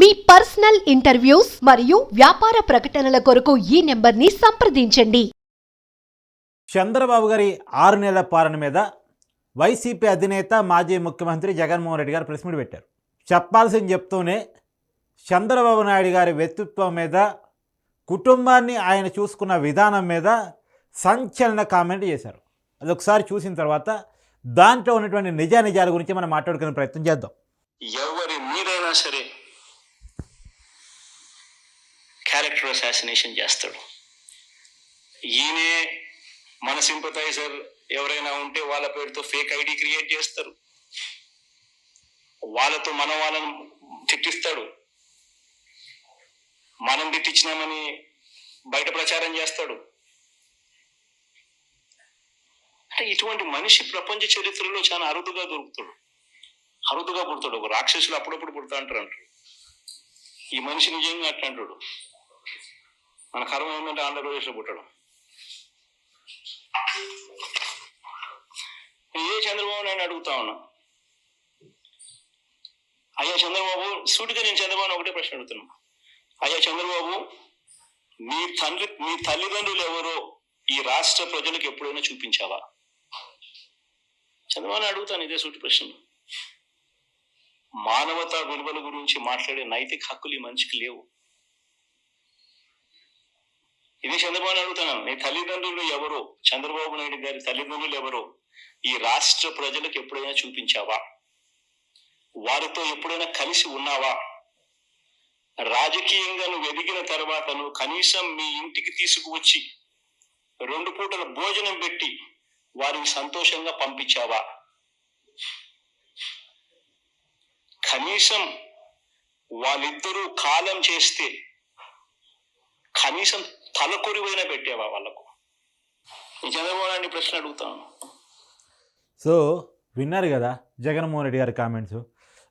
మీ personal interviews మరియు వ్యాపార ప్రకటనల కొరకు ఈ నెంబర్ని సంప్రదించండి. చంద్రబాబు గారి ఆరు నెలల పాలన మీద వైసీపీ అధినేత మాజీ ముఖ్యమంత్రి జగన్మోహన్ రెడ్డి గారు ప్రెస్ మీట్ పెట్టారు. చెప్పాల్సింది చెప్తూనే చంద్రబాబు నాయుడు గారి వ్యక్తిత్వం మీద కుటుంబాన్ని ఆయన చూసుకున్న విధానం మీద సంచలన కామెంట్ చేశారు. అది ఒకసారి చూసిన తర్వాత దాంట్లో ఉన్నటువంటి నిజ నిజాల గురించి మనం మాట్లాడుకునే ప్రయత్నం చేద్దాం. ఎవరి మీదైనా సరే క్యారెక్టర్ అసాసినేషన్ చేస్తాడు. ఈయనే మన సింపథైజర్ ఎవరైనా ఉంటే వాళ్ళ పేరుతో ఫేక్ ఐడి క్రియేట్ చేస్తారు. వాళ్ళతో మన వాళ్ళని తిట్టిస్తాడు. మనం తిట్టించినామని బయట ప్రచారం చేస్తాడు. అంటే ఇటువంటి మనిషి ప్రపంచ చరిత్రలో చాలా అరుదుగా దొరుకుతాడు. అరుదుగా పుడతాడు. ఒక రాక్షసులు అప్పుడప్పుడు పుడతా అంటారు అంటారు. ఈ మనిషి నిజంగా అట్లా అంటాడు మన కర్మ ఏంటంటే ఆంధ్రప్రదేశ్లో పుట్టడం. ఏ చంద్రబాబు నేను అడుగుతా ఉన్నా? అయ్యా చంద్రబాబు సూటిగా నేను చంద్రబాబు ఒకటే ప్రశ్న అడుగుతున్నా. అయ్యా చంద్రబాబు మీ తండ్రి మీ తల్లిదండ్రులు ఎవరో ఈ రాష్ట్ర ప్రజలకు ఎప్పుడైనా చూపించావా? చంద్రబాబు అడుగుతాను ఇదే సూటి ప్రశ్న. మానవతా విలువల గురించి మాట్లాడే నైతిక హక్కులు ఈ మనిషికి లేవు. ఇది చంద్రబాబు నాయుడు అడుగుతున్నాను నీ తల్లిదండ్రులు ఎవరో? చంద్రబాబు నాయుడు గారి తల్లిదండ్రులు ఎవరో? ఈ రాష్ట్ర ప్రజలకు ఎప్పుడైనా చూపించావా? వారితో ఎప్పుడైనా కలిసి ఉన్నావా? రాజకీయంగా నువ్వు ఎదిగిన తర్వాత నువ్వు కనీసం మీ ఇంటికి తీసుకువచ్చి రెండు పూటల భోజనం పెట్టి వారిని సంతోషంగా పంపించావా? కనీసం వాళ్ళిద్దరూ కాలం చేస్తే కనీసం తలకొరివైనా పెట్టేవా వాళ్ళకు? నిజమేమోనని ప్రశ్న అడుగుతాను. సో విన్నారు కదా జగన్మోహన్ రెడ్డి గారి కామెంట్స్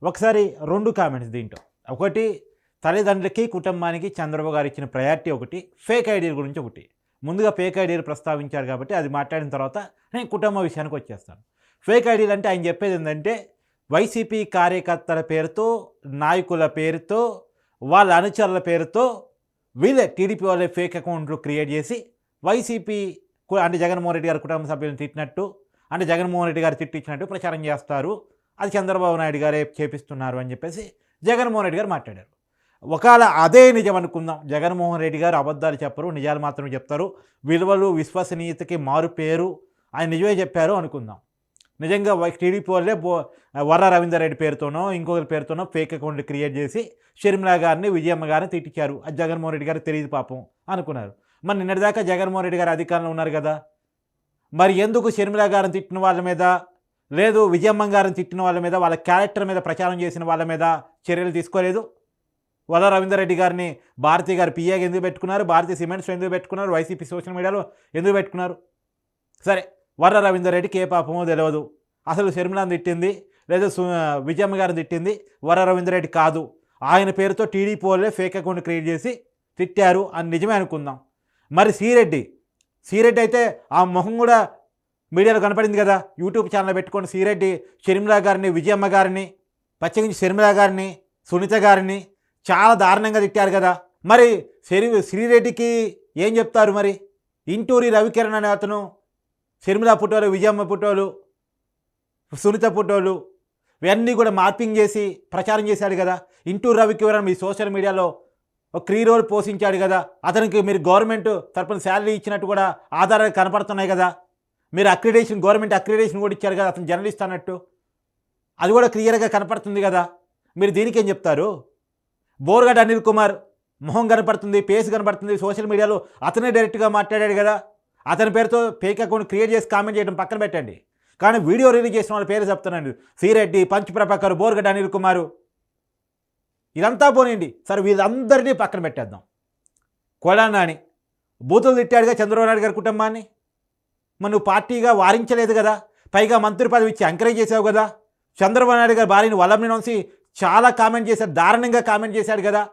ఒకసారి రెండు కామెంట్స్ దీంట్లో. ఒకటి తల్లిదండ్రులకి కుటుంబానికి చంద్రబాబు గారు ఇచ్చిన ప్రయారిటీ ఒకటి ఫేక్ ఐడీల గురించి ఒకటి. ముందుగా ఫేక్ ఐడీలు ప్రస్తావించారు కాబట్టి అది మాట్లాడిన తర్వాత నేను కుటుంబ విషయానికి వచ్చేస్తాను. ఫేక్ ఐడియాలు అంటే ఆయన చెప్పేది ఏంటంటే వైసీపీ కార్యకర్తల పేరుతో నాయకుల పేరుతో వాళ్ళ అనుచరుల పేరుతో వీళ్ళే టీడీపీ వాళ్ళే ఫేక్ అకౌంట్లు క్రియేట్ చేసి వైసీపీ అంటే జగన్మోహన్ రెడ్డి గారి కుటుంబ సభ్యులను తిట్టినట్టు అంటే జగన్మోహన్ రెడ్డి గారు తిట్టించినట్టు ప్రచారం చేస్తారు. అది చంద్రబాబు నాయుడు గారే చేపిస్తున్నారు అని చెప్పేసి జగన్మోహన్ రెడ్డి గారు మాట్లాడారు. ఒకవేళ అదే నిజం అనుకుందాం జగన్మోహన్ రెడ్డి గారు అబద్ధాలు చెప్పరు నిజాలు మాత్రమే చెప్తారు విలువలు విశ్వసనీయతకి మారు పేరు ఆయన నిజమే చెప్పారు అనుకుందాం. నిజంగా వై- టీడీపీ వాళ్ళే బో వర్ర పేరుతోనో ఇంకొకరి పేరుతోనో ఫేక్ అకౌంట్ క్రియేట్ చేసి షర్మిలా గారిని విజయమ్మ గారిని తిట్టించారు. అది జగన్మోహన్ రెడ్డి గారు తెలియదు పాపం అనుకున్నారు. మరి నిన్నటిదాకా జగన్మోహన్ రెడ్డి గారు అధికారంలో ఉన్నారు కదా. మరి ఎందుకు షర్మిలా గారిని తిట్టిన వాళ్ళ మీద లేదు విజయమ్మ గారిని తిట్టిన వాళ్ళ మీద వాళ్ళ క్యారెక్టర్ మీద ప్రచారం చేసిన వాళ్ళ మీద చర్యలు తీసుకోలేదు? వల్ల రవీందర్రెడ్డి గారిని భారతీ గారు పిఏగా ఎందుకు పెట్టుకున్నారు? భారతీయ సిమెంట్స్ ఎందుకు పెట్టుకున్నారు? వైసీపీ సోషల్ మీడియాలో ఎందుకు పెట్టుకున్నారు? సరే వర్ర రవీందర్ రెడ్డికి ఏ పాపమో తెలియదు అసలు శర్మిలాను తిట్టింది లేదా సు విజయమ్మ గారిని తిట్టింది వర్ర రవీందర్ రెడ్డి కాదు. ఆయన పేరుతో టీడీపీ వాళ్ళే ఫేక్ అకౌంట్ క్రియేట్ చేసి తిట్టారు అని నిజమే అనుకుందాం. మరి సిరెడ్డి సిరెడ్డి అయితే ఆ మొహం కూడా మీడియాలో కనపడింది కదా. యూట్యూబ్ ఛానల్ పెట్టుకొని సిరెడ్డి షర్మిలా గారిని విజయమ్మ గారిని పచ్చగించి షర్మిలా గారిని సునీత గారిని చాలా దారుణంగా తిట్టారు కదా. మరి శ్రీ శ్రీరెడ్డికి ఏం చెప్తారు మరి? ఇంటూరి రవికిరణ్ అనే అతను షర్మిల పుట్టోలు విజయమ్మ పుట్టోలు సునీత పుట్టోలు ఇవన్నీ కూడా మార్పింగ్ చేసి ప్రచారం చేశాడు కదా. ఇంటూ రవికివరన్ మీ సోషల్ మీడియాలో ఒక క్రీ రోల్ పోషించాడు కదా. అతనికి మీరు గవర్నమెంట్ తరపున శాలరీ ఇచ్చినట్టు కూడా ఆధారాలు కనపడుతున్నాయి కదా. మీరు అక్రిడేషన్ గవర్నమెంట్ అక్రిడేషన్ కూడా ఇచ్చారు కదా అతను జర్నలిస్ట్ అన్నట్టు. అది కూడా క్లియర్గా కనపడుతుంది కదా. మీరు దీనికి ఏం చెప్తారు? బోర్గడ్ అనిల్ కుమార్ మొహం కనపడుతుంది పేస్ కనపడుతుంది సోషల్ మీడియాలో అతనే డైరెక్ట్గా మాట్లాడాడు కదా. అతని పేరుతో ఫేక్ అకౌంట్ క్రియేట్ చేసి కామెంట్ చేయడం పక్కన పెట్టండి. కానీ వీడియో రిలీజ్ చేసిన వాళ్ళ పేరు చెప్తున్నాను. సిరెడ్డి పంచప్రభాకర్ బోర్గడ్ అనిల్ కుమారు. ఇదంతా పోనీయండి. సరే వీళ్ళందరినీ పక్కన పెట్టేద్దాం. కొడానాని బూతులు తిట్టాడుగా చంద్రబాబు నాయుడు గారి కుటుంబాన్ని? మరి నువ్వు పార్టీగా వారించలేదు కదా? పైగా మంత్రి పదవి ఇచ్చి ఎంకరేజ్ చేసావు కదా? చంద్రబాబు నాయుడు గారి భార్యని వల్లభని నుంచి చాలా కామెంట్ చేశాడు దారుణంగా కామెంట్ చేశాడు కదా?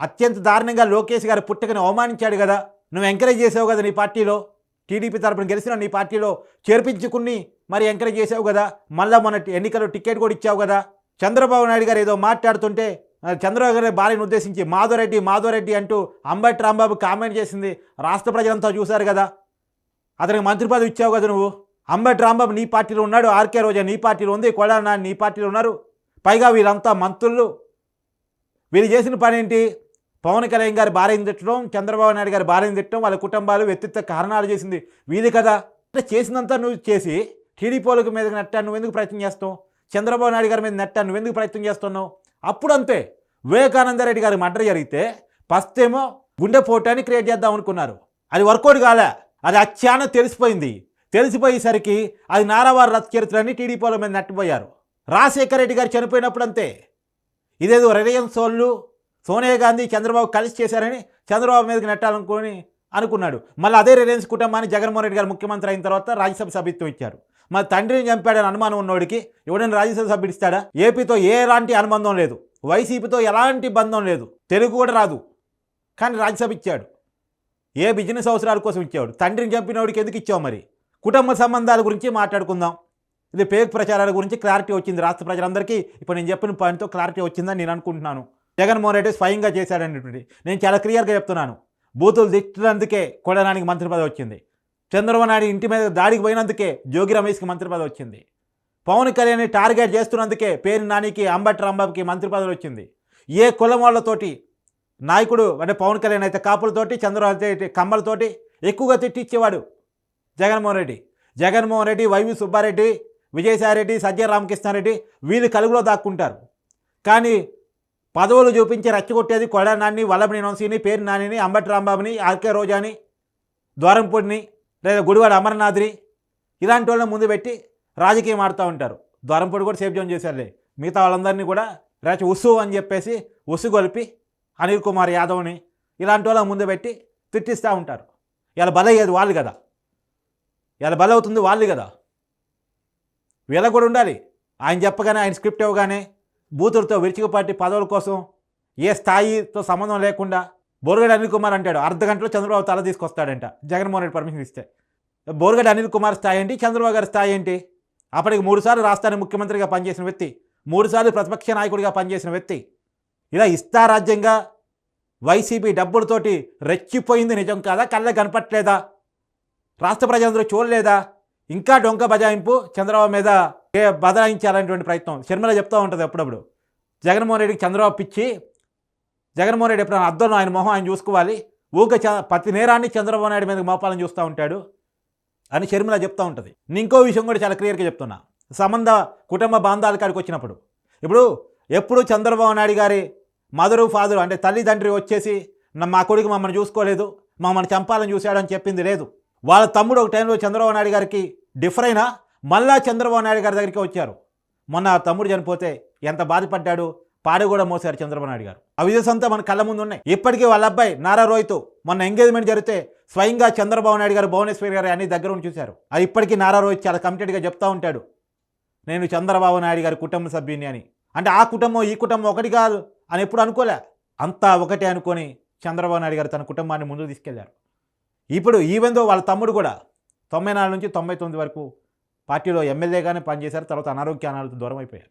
అత్యంత దారుణంగా లోకేష్ గారి పుట్టుకని అవమానించాడు కదా? నువ్వు ఎంకరేజ్ చేసావు కదా నీ పార్టీలో? టీడీపీ తరపున గెలిచిన నీ పార్టీలో చేర్పించుకుని మరి ఎంకరేజ్ చేసావు కదా? మళ్ళీ మొన్న ఎన్నికల్లో టికెట్ కూడా ఇచ్చావు కదా? చంద్రబాబు నాయుడు గారు ఏదో మాట్లాడుతుంటే చంద్రబాబు గారి భార్యను ఉద్దేశించి మాధవరెడ్డి మాధవరెడ్డి అంటూ అంబటి రాంబాబు కామెంట్ చేసింది. రాష్ట్ర ప్రజలంతా చూశారు కదా? అతనికి మంత్రి పదవి ఇచ్చావు కదా నువ్వు? అంబటి రాంబాబు నీ పార్టీలో ఉన్నాడు ఆర్కే రోజా నీ పార్టీలో ఉంది కొడాలి నీ పార్టీలో ఉన్నారు. పైగా వీళ్ళంతా మంత్రులు. వీళ్ళు చేసిన పని ఏంటి? పవన్ కళ్యాణ్ గారి భార్యను తిట్టడం చంద్రబాబు నాయుడు గారి భార్యను తిట్టడం వాళ్ళ కుటుంబాలు వ్యక్తిత్వ కారణాలు చేసింది. వీది కదా అంటే చేసినంత నువ్వు చేసి టీడీపీ వాళ్ళకి మీద నెట్టా నువ్వు ఎందుకు ప్రయత్నం చేస్తావు? చంద్రబాబు నాయుడు గారి మీద నెట్టా నువ్వు ఎందుకు ప్రయత్నం చేస్తున్నావు? అప్పుడు అంతే. వివేకానంద రెడ్డి గారి మర్డర్ జరిగితే ఫస్ట్ ఏమో గుండె పోటాన్ని క్రియేట్ చేద్దాం అనుకున్నారు. అది వర్కౌట్ కాలే. అది అత్యాన తెలిసిపోయింది. తెలిసిపోయేసరికి అది నారావారి రథ చరిత్రని టీడీపీ వాళ్ళ మీద నెట్టిపోయారు. రాజశేఖర రెడ్డి గారు చనిపోయినప్పుడు అంతే. ఇదేదో రిలయన్స్ వాళ్ళు సోనియా గాంధీ చంద్రబాబు కలిసి చేశారని చంద్రబాబు మీదకి నెట్టాలనుకుని అనుకున్నాడు. మళ్ళీ అదే రిలయన్స్ కుటుంబాన్ని జగన్మోహన్ రెడ్డి గారు ముఖ్యమంత్రి అయిన తర్వాత రాజ్యసభ సభ్యత్వం ఇచ్చారు. మళ్ళీ తండ్రిని చంపాడని అనుమానం ఉన్నోడికి ఎవడైనా రాజ్యసభ సభ్యుడు ఇస్తాడా? ఏపీతో ఎలాంటి అనుబంధం లేదు. వైసీపీతో ఎలాంటి బంధం లేదు. తెలుగు కూడా రాదు. కానీ రాజ్యసభ ఇచ్చాడు. ఏ బిజినెస్ అవసరాల కోసం ఇచ్చాడు తండ్రిని చంపినోడికి ఎందుకు ఇచ్చావు మరి? కుటుంబ సంబంధాల గురించి మాట్లాడుకుందాం. ఇది పేక్ ప్రచారాల గురించి క్లారిటీ వచ్చింది. రాష్ట్ర ప్రజలందరికీ ఇప్పుడు నేను చెప్పిన పాయింట్తో క్లారిటీ వచ్చిందని నేను అనుకుంటున్నాను. జగన్మోహన్ రెడ్డి స్వయంగా చేశాడనేటువంటి నేను చాలా క్లియర్గా చెప్తున్నాను. బూతులు తిట్టినందుకే కొడనానికి మంత్రి పదవి వచ్చింది. చంద్రబాబు నాయుడు ఇంటి మీద దాడికి పోయినందుకే జోగి రమేష్కి మంత్రి పదవి వచ్చింది. పవన్ కళ్యాణ్ని టార్గెట్ చేస్తున్నందుకే పేరు నానికి అంబటి రాంబాబుకి మంత్రి పదవి వచ్చింది. ఏ కులం వాళ్ళతోటి నాయకుడు అంటే పవన్ కళ్యాణ్ అయితే కాపులతోటి చంద్రబాబు అయితే కమ్మలతోటి ఎక్కువగా తిట్టించేవాడు జగన్మోహన్ రెడ్డి. జగన్మోహన్ రెడ్డి వైవి సుబ్బారెడ్డి విజయసాయిరెడ్డి సజ్జయ రామకృష్ణారెడ్డి వీళ్ళు కలుగులో దాక్కుంటారు. కానీ పదవులు చూపించి రచ్చగొట్టేది కొడానాన్ని వల్లభని వంశీని పేరు నానిని అంబటి రాంబాబుని ఆర్కే రోజాని ద్వారంపూడిని లేదా గుడివాడ అమరనాథ్ని ఇలాంటి వాళ్ళని ముందు పెట్టి రాజకీయం ఆడుతూ ఉంటారు. ద్వారంపూడి కూడా సేఫ్ జోన్ చేశారులే. మిగతా వాళ్ళందరినీ కూడా రచ ఉసు అని చెప్పేసి ఉసు గొలిపి అనిల్ కుమార్ యాదవ్ని ఇలాంటి వాళ్ళని ముందు పెట్టి తిట్టిస్తూ ఉంటారు. ఇలా బలయ్యేది వాళ్ళు కదా. ఇలా బలవుతుంది వాళ్ళు కదా. వీళ్ళకు కూడా ఉండాలి. ఆయన చెప్పగానే ఆయన స్క్రిప్ట్ ఇవ్వగానే బూతులతో విరుచుకుపట్టి పదవుల కోసం ఏ స్థాయితో సంబంధం లేకుండా బోరుగడ్డ అనిల్ కుమార్ అంటాడు. అర్ధ గంటలో చంద్రబాబు తల తీసుకొస్తాడంట. జగన్మోహన్ రెడ్డి పర్మిషన్ ఇస్తే. బోరుగడ్డ అనిల్ కుమార్ స్థాయి ఏంటి? చంద్రబాబు గారి స్థాయి ఏంటి? అప్పటికి మూడుసార్లు రాష్ట్రానికి ముఖ్యమంత్రిగా పనిచేసిన వ్యక్తి మూడుసార్లు ప్రతిపక్ష నాయకుడిగా పనిచేసిన వ్యక్తి. ఇలా ఇష్టారాజ్యంగా వైసీపీ డబ్బులతోటి రెచ్చిపోయింది నిజం కాదా? కళ్ళ కనపట్లేదా? రాష్ట్ర ప్రజలందరూ చూడలేదా? ఇంకా డొంక బజాయింపు చంద్రబాబు మీద బదలాయించాలనేటువంటి ప్రయత్నం షర్మిల చెప్తూ ఉంటుంది అప్పుడప్పుడు. జగన్మోహన్ రెడ్డికి చంద్రబాబు పిచ్చి. జగన్మోహన్ రెడ్డి ఎప్పుడైనా అర్థం ఆయన మొహం ఆయన చూసుకోవాలి. ఊక చ- ప్రతి నేరాన్ని చంద్రబాబు నాయుడు మీద మోపాలని చూస్తూ ఉంటాడు అని షర్మిల చెప్తూ ఉంటుంది. నేను ఇంకో విషయం కూడా చాలా క్లియర్గా చెప్తున్నా. సంబంధ కుటుంబ బాంధాల కాడికి వచ్చినప్పుడు. ఇప్పుడు ఎప్పుడు చంద్రబాబు నాయుడు గారి మదరు ఫాదరు అంటే తల్లిదండ్రి వచ్చేసి మా కొడుకు మమ్మల్ని చూసుకోలేదు మమ్మల్ని చంపాలని చూశాడు అని చెప్పింది లేదు. వాళ్ళ తమ్ముడు ఒక టైంలో చంద్రబాబు నాయుడు గారికి డిఫర్ అయినా మళ్ళా చంద్రబాబు నాయుడు గారి దగ్గరికి వచ్చారు. మొన్న తమ్ముడు చనిపోతే ఎంత బాధపడ్డాడు? పాడు కూడా మోసారు చంద్రబాబు నాయుడు గారు. ఆ విజయస్ అంతా మన కళ్ళ ముందు ఉన్నాయి. ఇప్పటికీ వాళ్ళ అబ్బాయి నారా రోహిత్ మొన్న ఎంగేజ్మెంట్ జరిగితే స్వయంగా చంద్రబాబు నాయుడు గారు భువనేశ్వరి గారు అన్ని దగ్గర ఉండి చూశారు. అది ఇప్పటికీ నారా రోహిత్ చాలా కమిటెడ్గా చెప్తా ఉంటాడు. నేను చంద్రబాబు నాయుడు గారి కుటుంబ సభ్యుని అని. అంటే ఆ కుటుంబం ఈ కుటుంబం ఒకటి కాదు అని ఎప్పుడు అనుకోలే. అంతా ఒకటే అనుకొని చంద్రబాబు నాయుడు గారు తన కుటుంబాన్ని ముందుకు తీసుకెళ్ళారు. ఇప్పుడు ఈవెందో వాళ్ళ తమ్ముడు కూడా తొంభై నాలుగు నుంచి తొంభై తొమ్మిది వరకు పార్టీలో ఎమ్మెల్యేగానే పనిచేశారు తర్వాత అనారోగ్య అనాలతో దూరం అయిపోయారు.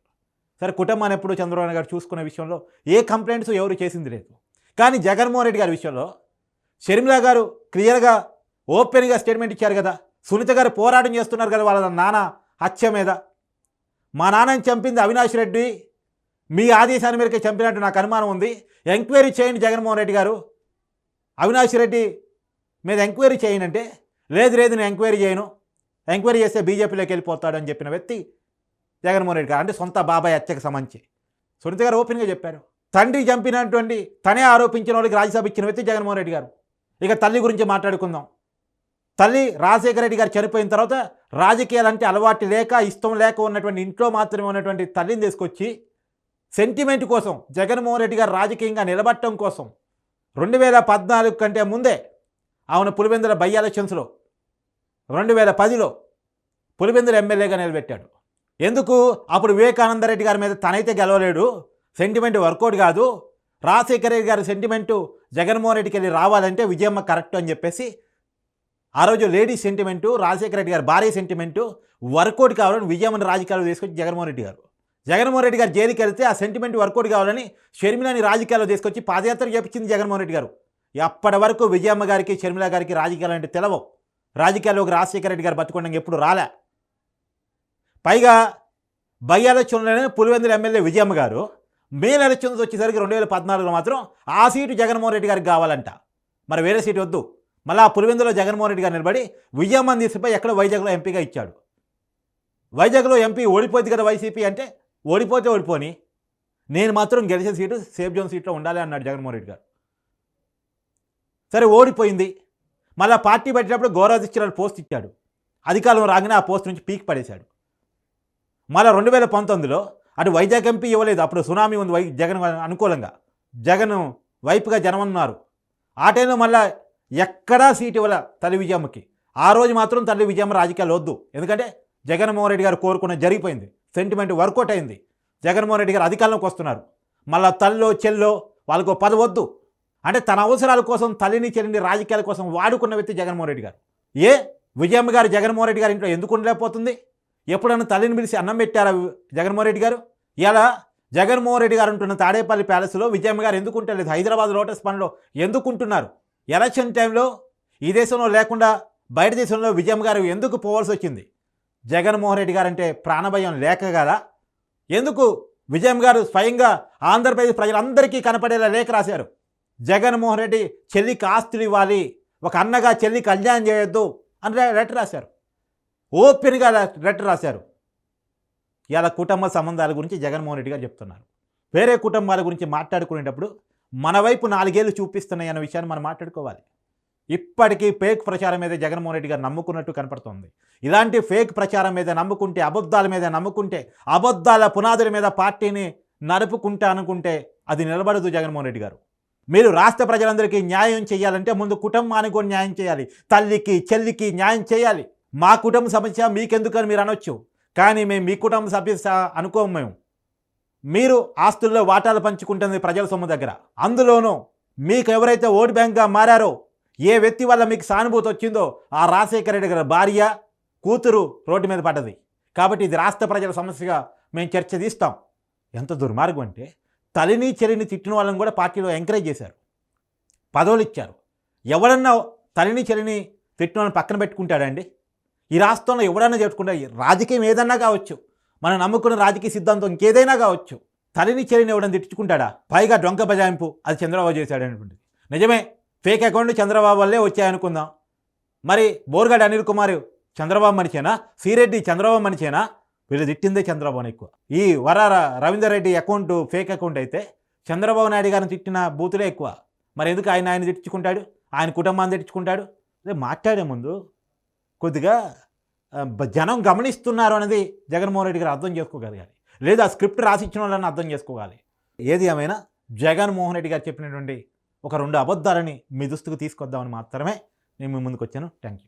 సరే కుటుంబాన్ని ఎప్పుడు చంద్రబాబు గారు చూసుకునే విషయంలో ఏ కంప్లైంట్స్ ఎవరు చేసింది లేదు. కానీ జగన్మోహన్ రెడ్డి గారి విషయంలో షర్మిల గారు క్లియర్గా ఓపెన్గా స్టేట్మెంట్ ఇచ్చారు కదా సునీత గారు పోరాటం చేస్తున్నారు కదా వాళ్ళ నాన్న హత్య మీద. మా నాన్నని చంపింది అవినాష్ రెడ్డి మీ ఆదేశాన్ని మేరకే చంపినట్టు నాకు అనుమానం ఉంది. ఎంక్వైరీ చేయండి జగన్మోహన్ రెడ్డి గారు. అవినాష్ రెడ్డి మీద ఎంక్వైరీ చేయనంటే అంటే లేదు లేదు నేను ఎంక్వైరీ చేయను. ఎంక్వైరీ చేస్తే బీజేపీలోకి వెళ్ళిపోతాడు అని చెప్పిన వ్యక్తి జగన్మోహన్ రెడ్డి గారు అంటే సొంత బాబాయ్ హత్యకు సంబంధించి. సునీత గారు ఓపెన్గా చెప్పారు. తండ్రి చంపినటువంటి తనే ఆరోపించిన వాళ్ళకి రాజ్యసభ ఇచ్చిన వ్యక్తి జగన్మోహన్ రెడ్డి గారు. ఇక తల్లి గురించి మాట్లాడుకుందాం. తల్లి రాజశేఖర రెడ్డి గారు చనిపోయిన తర్వాత రాజకీయాలంటే అలవాటు లేక ఇష్టం లేక ఉన్నటువంటి ఇంట్లో మాత్రమే ఉన్నటువంటి తల్లిని తీసుకొచ్చి సెంటిమెంట్ కోసం జగన్మోహన్ రెడ్డి గారు రాజకీయంగా నిలబట్టడం కోసం రెండు వేల పద్నాలుగు కంటే ముందే ఆమెను పులివెందుల బై ఎలక్షన్స్లో రెండు వేల పదిలో పులివెందుల ఎమ్మెల్యేగా నిలబెట్టాడు. ఎందుకు? అప్పుడు వివేకానంద రెడ్డి గారి మీద తనైతే గెలవలేడు. సెంటిమెంట్ వర్కౌట్ కాదు. రాజశేఖర రెడ్డి గారి సెంటిమెంటు జగన్మోహన్ రెడ్డికి వెళ్ళి రావాలంటే విజయమ్మ కరెక్ట్ అని చెప్పేసి ఆ రోజు లేడీస్ సెంటిమెంటు రాజశేఖర రెడ్డి గారి భార్య సెంటిమెంటు వర్కౌట్ కావాలని విజయమ్మని రాజకీయాలు తీసుకొచ్చి జగన్మోహన్ రెడ్డి గారు. జగన్మోహన్ రెడ్డి గారు జైలుకి వెళ్తే ఆ సెంటిమెంట్ వర్కౌట్ కావాలని షర్మిలని రాజకీయాల్లో తీసుకొచ్చి పాదయాత్ర చేపించింది జగన్మోహన్ రెడ్డి గారు. అప్పటి వరకు విజయమ్మ గారికి షర్మిల గారికి రాజకీయాలు అంటే తెలవవు రాజకీయాల్లోకి రాజశేఖర రెడ్డి గారు బతుకుండగా ఎప్పుడు రాలే. పైగా బై ఎలక్షన్లోనే పులివెందుల ఎమ్మెల్యే విజయమ్మ గారు మెయిన్ ఎలక్షన్స్ వచ్చేసరికి రెండు వేల పద్నాలుగులో మాత్రం ఆ సీటు జగన్మోహన్ రెడ్డి గారికి కావాలంట. మరి వేరే సీటు వద్దు. మళ్ళీ ఆ పులివెందులో జగన్మోహన్ రెడ్డి గారు నిలబడి విజయమ్మని తీసిపోయి ఎక్కడ వైజాగ్లో ఎంపీగా ఇచ్చాడు. వైజాగ్లో ఎంపీ ఓడిపోద్ది కదా వైసీపీ అంటే ఓడిపోతే ఓడిపోని. నేను మాత్రం గెలిచే సీటు సేఫ్ జోన్ సీట్లో ఉండాలి అన్నాడు జగన్మోహన్ రెడ్డి గారు. సరే ఓడిపోయింది. మళ్ళీ పార్టీ పెట్టినప్పుడు గౌరవాధిత్యురాలు పోస్ట్ ఇచ్చాడు. అధికారం రాగానే ఆ పోస్ట్ నుంచి పీక్ పడేశాడు. మళ్ళీ రెండు వేల పంతొమ్మిదిలో అటు వైజాగ్ ఎంపీ ఇవ్వలేదు. అప్పుడు సునామీ ఉంది వై జగన్ అనుకూలంగా. జగన్ వైపుగా జనం ఉన్నారు ఆ టైంలో మళ్ళీ ఎక్కడా సీట్ ఇవ్వాల తల్లి విజయమ్మకి. ఆ రోజు మాత్రం తల్లి విజయమ్మ రాజకీయాలు వద్దు. ఎందుకంటే జగన్మోహన్ రెడ్డి గారు కోరుకున్న జరిగిపోయింది. సెంటిమెంట్ వర్కౌట్ అయింది. జగన్మోహన్ రెడ్డి గారు అధికారంలోకి వస్తున్నారు. మళ్ళా తల్లో చెల్లో వాళ్ళకు పదవద్దు వద్దు. అంటే తన అవసరాల కోసం తల్లిని చెల్లిని రాజకీయాల కోసం వాడుకున్న వ్యక్తి జగన్మోహన్ రెడ్డి గారు. ఏ? విజయమ్మ గారు జగన్మోహన్ రెడ్డి గారి ఇంట్లో ఎందుకు ఉండలేకపోతుంది? ఎప్పుడన్నా తల్లిని పిలిచి అన్నం పెట్టారా జగన్మోహన్ రెడ్డి గారు? ఇలా జగన్మోహన్ రెడ్డి గారు ఉంటున్న తాడేపల్లి ప్యాలెస్లో విజయమ్మ గారు ఎందుకు ఉంటలేదు హైదరాబాద్ లోటస్ పనిలో ఎందుకు ఉంటున్నారు? ఎలక్షన్ టైంలో ఈ దేశంలో లేకుండా బయట దేశంలో విజయమ్మ గారు ఎందుకు పోవాల్సి వచ్చింది? జగన్మోహన్ రెడ్డి గారు అంటే ప్రాణభయం లేక కదా ఎందుకు విజయం గారు స్వయంగా ఆంధ్రప్రదేశ్ ప్రజలందరికీ కనపడేలా లేఖ రాశారు? జగన్మోహన్ రెడ్డి చెల్లికి ఆస్తులు ఇవ్వాలి ఒక అన్నగా చెల్లికి కళ్యాణం చేయొద్దు అని లెటర్ రాశారు. ఓపెన్గా లెటర్ రాశారు. ఇలా కుటుంబ సంబంధాల గురించి జగన్మోహన్ రెడ్డి గారు చెప్తున్నారు. వేరే కుటుంబాల గురించి మాట్లాడుకునేటప్పుడు మన వైపు నాలుగేళ్ళు చూపిస్తున్నాయి అన్న విషయాన్ని మనం మాట్లాడుకోవాలి. ఇప్పటికీ ఫేక్ ప్రచారం మీద జగన్మోహన్ రెడ్డి గారు నమ్ముకున్నట్టు కనపడుతుంది. ఇలాంటి ఫేక్ ప్రచారం మీద నమ్ముకుంటే అబద్ధాల మీద నమ్ముకుంటే అబద్ధాల పునాదుల మీద పార్టీని నడుపుకుంటా అనుకుంటే అది నిలబడదు జగన్మోహన్ రెడ్డి గారు. మీరు రాష్ట్ర ప్రజలందరికీ న్యాయం చేయాలంటే ముందు కుటుంబానికి కూడా న్యాయం చేయాలి. తల్లికి చెల్లికి న్యాయం చేయాలి. మా కుటుంబ సమస్య మీకెందుకని మీరు అనొచ్చు. కానీ మేము మీ కుటుంబ సభ్య అనుకోము మేము. మీరు ఆస్తుల్లో వాటాలు పంచుకుంటుంది ప్రజల సొమ్ము దగ్గర. అందులోనూ మీకు ఎవరైతే ఓటు బ్యాంక్గా మారారో ఏ వ్యక్తి వల్ల మీకు సానుభూతి వచ్చిందో ఆ రాజశేఖర రెడ్డి గారి భార్య కూతురు రోడ్డు మీద పడ్డది. కాబట్టి ఇది రాష్ట్ర ప్రజల సమస్యగా మేము చర్చ తీస్తాం. ఎంత దుర్మార్గం అంటే తలిని చెరిని తిట్టిన వాళ్ళని కూడా పార్టీలో ఎంకరేజ్ చేశారు. పదవులు ఇచ్చారు. ఎవడన్నా తలిని చెరిని తిట్టిన వాళ్ళని పక్కన పెట్టుకుంటాడండి ఈ రాష్ట్రంలో ఎవడన్నా చెప్పుకుంటా రాజకీయం ఏదన్నా కావచ్చు. మనం నమ్ముకున్న రాజకీయ సిద్ధాంతం ఇంకేదైనా కావచ్చు. తలిని చెరిని ఎవడని తిట్టుకుంటాడా పైగా డొంక బజాయింపు అది చంద్రబాబు చేశాడనేటువంటిది. నిజమే ఫేక్ అకౌంట్ చంద్రబాబు వల్లే వచ్చాయనుకుందాం మరి బోర్గడ్ అనిల్ కుమార్ చంద్రబాబు మనిషేనా? శ్రీరెడ్డి చంద్రబాబు మనిషేనా? వీళ్ళు తిట్టిందే చంద్రబాబు ఎక్కువ. ఈ వరార Ravinder Reddy account fake account అయితే చంద్రబాబు నాయుడు గారిని తిట్టిన బూతులే ఎక్కువ. మరి ఎందుకు ఆయన ఆయన తిట్టుకుంటాడు ఆయన కుటుంబాన్ని తెచ్చుకుంటాడు అదే మాట్లాడే ముందు కొద్దిగా జనం గమనిస్తున్నారు అనేది జగన్మోహన్ రెడ్డి గారు అర్థం చేసుకోగలగాలి. లేదా స్క్రిప్ట్ రాసిచ్చిన వాళ్ళని అర్థం చేసుకోవాలి ఏది ఏమైనా జగన్మోహన్ రెడ్డి గారు చెప్పినటువంటి ఒక రెండు అబద్ధాలని మీ దుస్తుకు తీసుకొద్దామని మాత్రమే నేను మీ ముందుకు వచ్చాను. Thank you